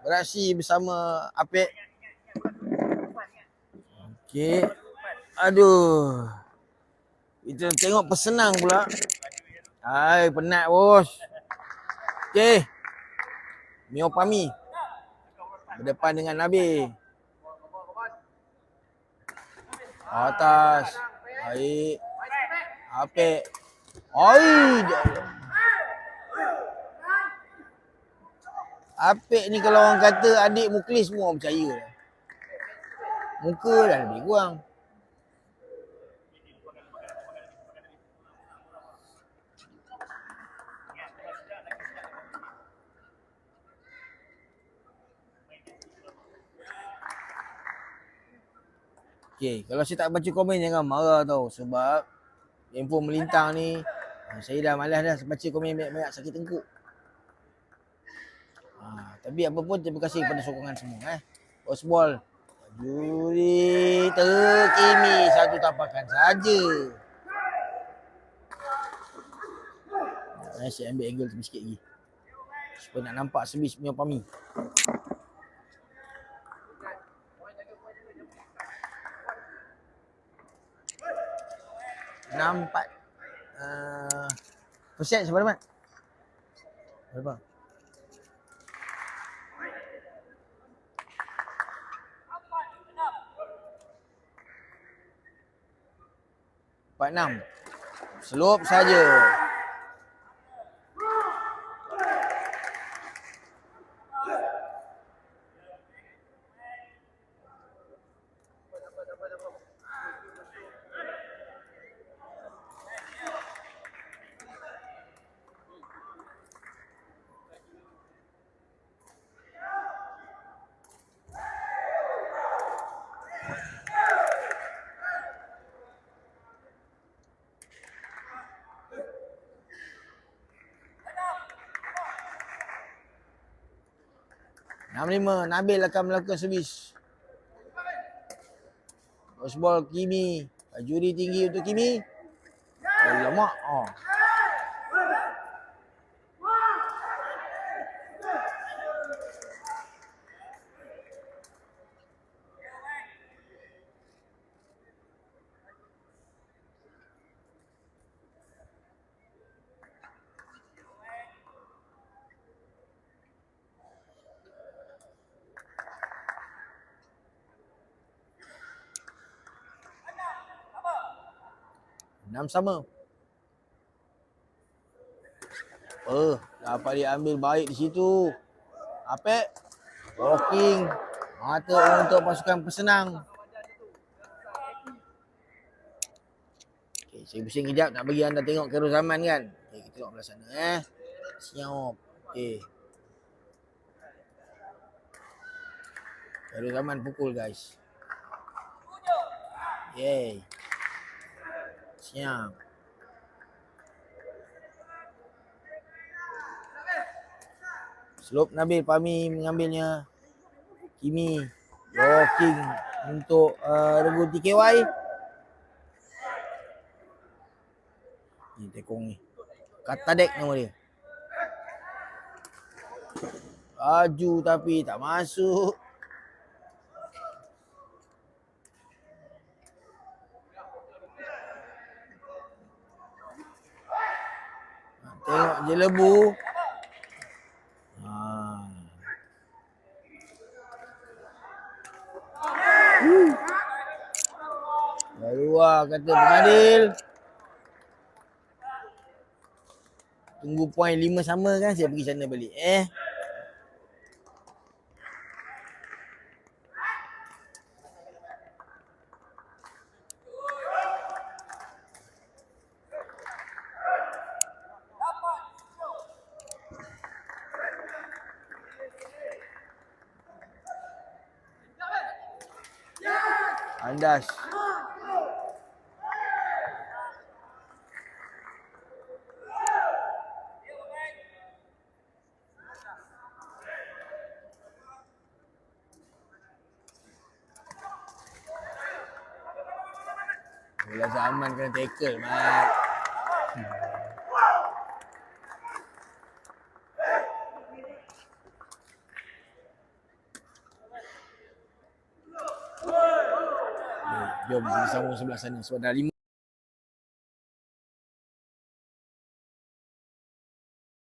Beraksi bersama Apek. Okey. Aduh. Kita tengok pesenang pula. Hai, penat bos. Okey. Mio Pami. Berdepan dengan Nabi. Atas. Baik. Apek. Oi. Apek ni kalau orang kata adik Muklis semua orang percaya. Muka dah lebih kurang. Okay, kalau saya tak baca komen jangan marah tau sebab info melintang ni ah, saya dah malas dah baca komen banyak-banyak sakit tengkuk. Tapi apa pun terima kasih kepada sokongan semua eh. Osball Juri terkini satu tapakan saja. Saya ambil angle tu sikit lagi. Supaya nak nampak servis punya pami. Nampak. Uh, persen siapa? Berapa? Empat enam. Slop saja. Thank you. 65 Nabil akan melakukan servis. Osbol Kimi. Juri tinggi untuk Kimi. Oh, lemak. Oh. Enam sama. Oh, dapat dia ambil baik di situ. Apek. Walking. Mata untuk pasukan pesenang. Okay, saya pusing kejap nak bagi anda tengok Khairul Zaman kan. Okay, kita tengok belah sana eh. Siap. Okay. Khairul Zaman pukul guys. Yay. Siap. Slope Nabil Pami mengambilnya. Kimi Walking untuk uh, regu TKY. Ni tekong ni. Kata dek nama dia. Laju tapi tak masuk. Tengok je lebu. Ha. Dah luar kata pengadil. Tunggu poin lima sama kan saya pergi sana balik. Eh. Andas. Bola zaman kena tackle, Mat. Jom kita sambung sebelah sana. Sebab dah 5